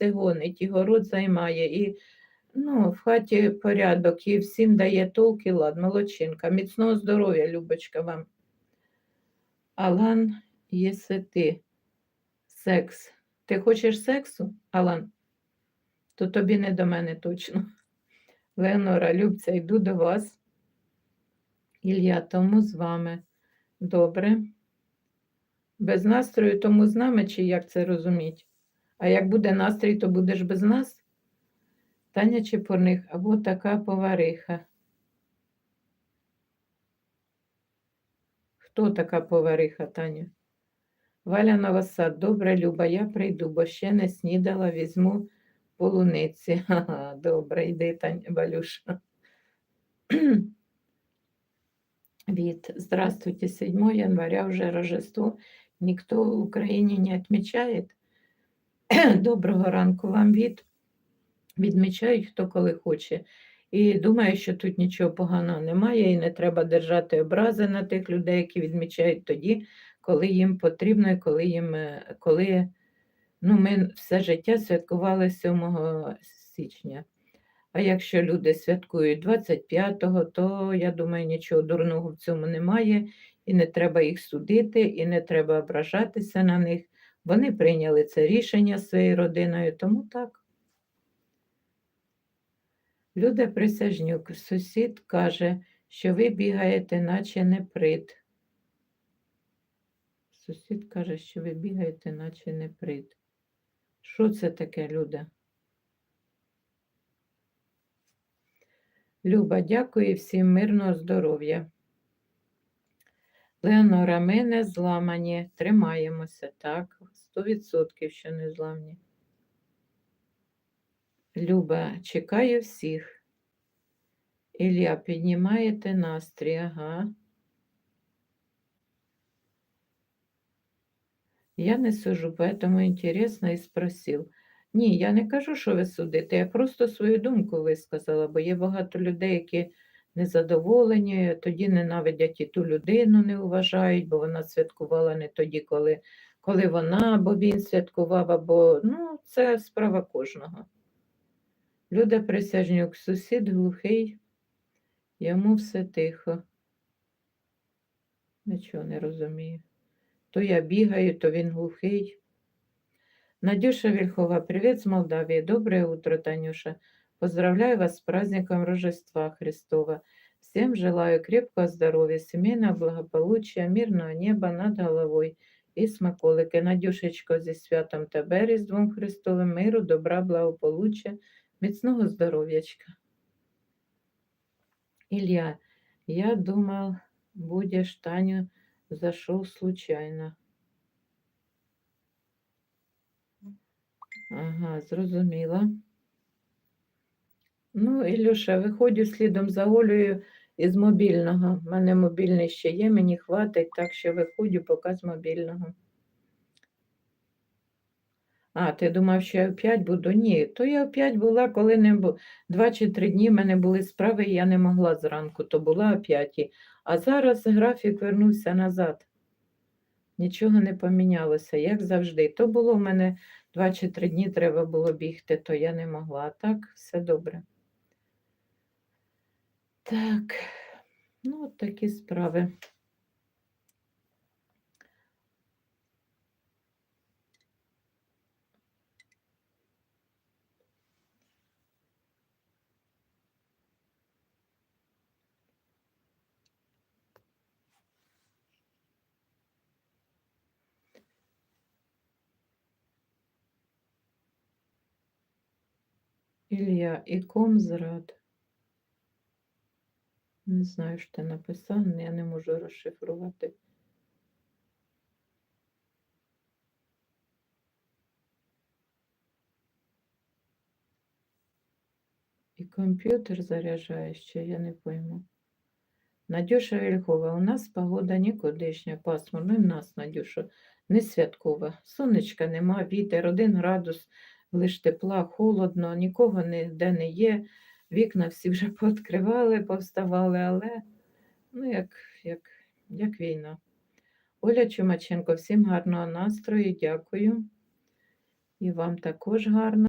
їсти і город займає, і ну, в хаті порядок, і всім дає толк і лад. Молодчинка. Міцного здоров'я, Любочка, вам. Алан, єси ти. Секс. Ти хочеш сексу, Алан? То тобі не до мене точно. Леонора, Любця, йду до вас. Ілля, тому з вами. Добре. Без настрою, тому з нами, чи як це розуміти? А як буде настрій, то будеш без нас? Таня Чепурних або така повариха. Хто така повариха, Таня? Валя Новосад, добре, Люба, я прийду, бо ще не снідала, візьму полуниці. Добре, йди, Тань, Валюша. Від Здравствуйте, 7 января уже Рождество. Никто в Україні не відмічає. Доброго ранку вам від. Відмічають хто коли хоче. І думаю, що тут нічого поганого немає, і не треба держати образи на тих людей, які відмічають тоді, коли їм потрібно, і коли їм е, коли ну, ми все життя святкували 7 січня. А якщо люди святкують 25-го, то я думаю, нічого дурного в цьому немає, і не треба їх судити, і не треба ображатися на них. Вони прийняли це рішення своєю родиною, тому так. Люда Присяжнюк, сусід каже, що ви бігаєте, наче не прит. Сусід каже, що ви бігаєте, наче не прит. Що це таке, Люда? Люба, дякую всім мирного здоров'я. Леонора, ми не зламані, тримаємося, так, 100% що не зламні. Люба, чекаю всіх. Ілля, піднімаєте настрій, ага. Я не сужу, поэтому интересно і спросив. Ні, я не кажу, що ви судите, я просто свою думку висказала, бо є багато людей, які незадоволені, тоді ненавидять і ту людину, не вважають, бо вона святкувала не тоді, коли, коли вона, або він святкував, або ну, це справа кожного. Люда Присяжнюк, сусід глухий, йому все тихо. Нічого не розумію. То я бігаю, то він глухий. Надюша Вельхова, привет с Молдавии. Доброе утро, Танюша. Поздравляю вас с праздником Рождества Христова. Всем желаю крепкого здоровья, семейного благополучия, мирного неба над головой і смаколики. Надюшечко, зі святом тебе, Різдвом Христовим, миру, добра, благополуччя, міцного здоров'ячка. Илья, я думал, будешь Таню, зашел случайно. Ага, зрозуміла. Ну, Ілюша, виходжу слідом за Олею із мобільного. У мене мобільний ще є, мені хватить, так що виходжу поки з мобільного. А, ти думав, що я 5 буду? Ні, то я 5 була, коли не було. Два чи три дні в мене були справи, і я не могла зранку, то була о 5. А зараз графік вернувся назад. Нічого не помінялося, як завжди. То було в мене два чи три дні треба було бігти, то я не могла. А так, все добре. Так, ну такі справи. Ілля, і ком зрад. Не знаю, що ти написав, я не можу розшифрувати. І комп'ютер заряджає ще, я не пойму. Надюша Вільхова, у нас погода нікудишня, пасмурно, і в нас, Надюша, не святкова. Сонечка нема, вітер, один градус, лиш тепла, холодно, нікого ніде не є. Вікна всі вже пооткривали, повставали, але ну, як, як, як війна. Оля Чумаченко, всім гарного настрою, дякую. І вам також гарно.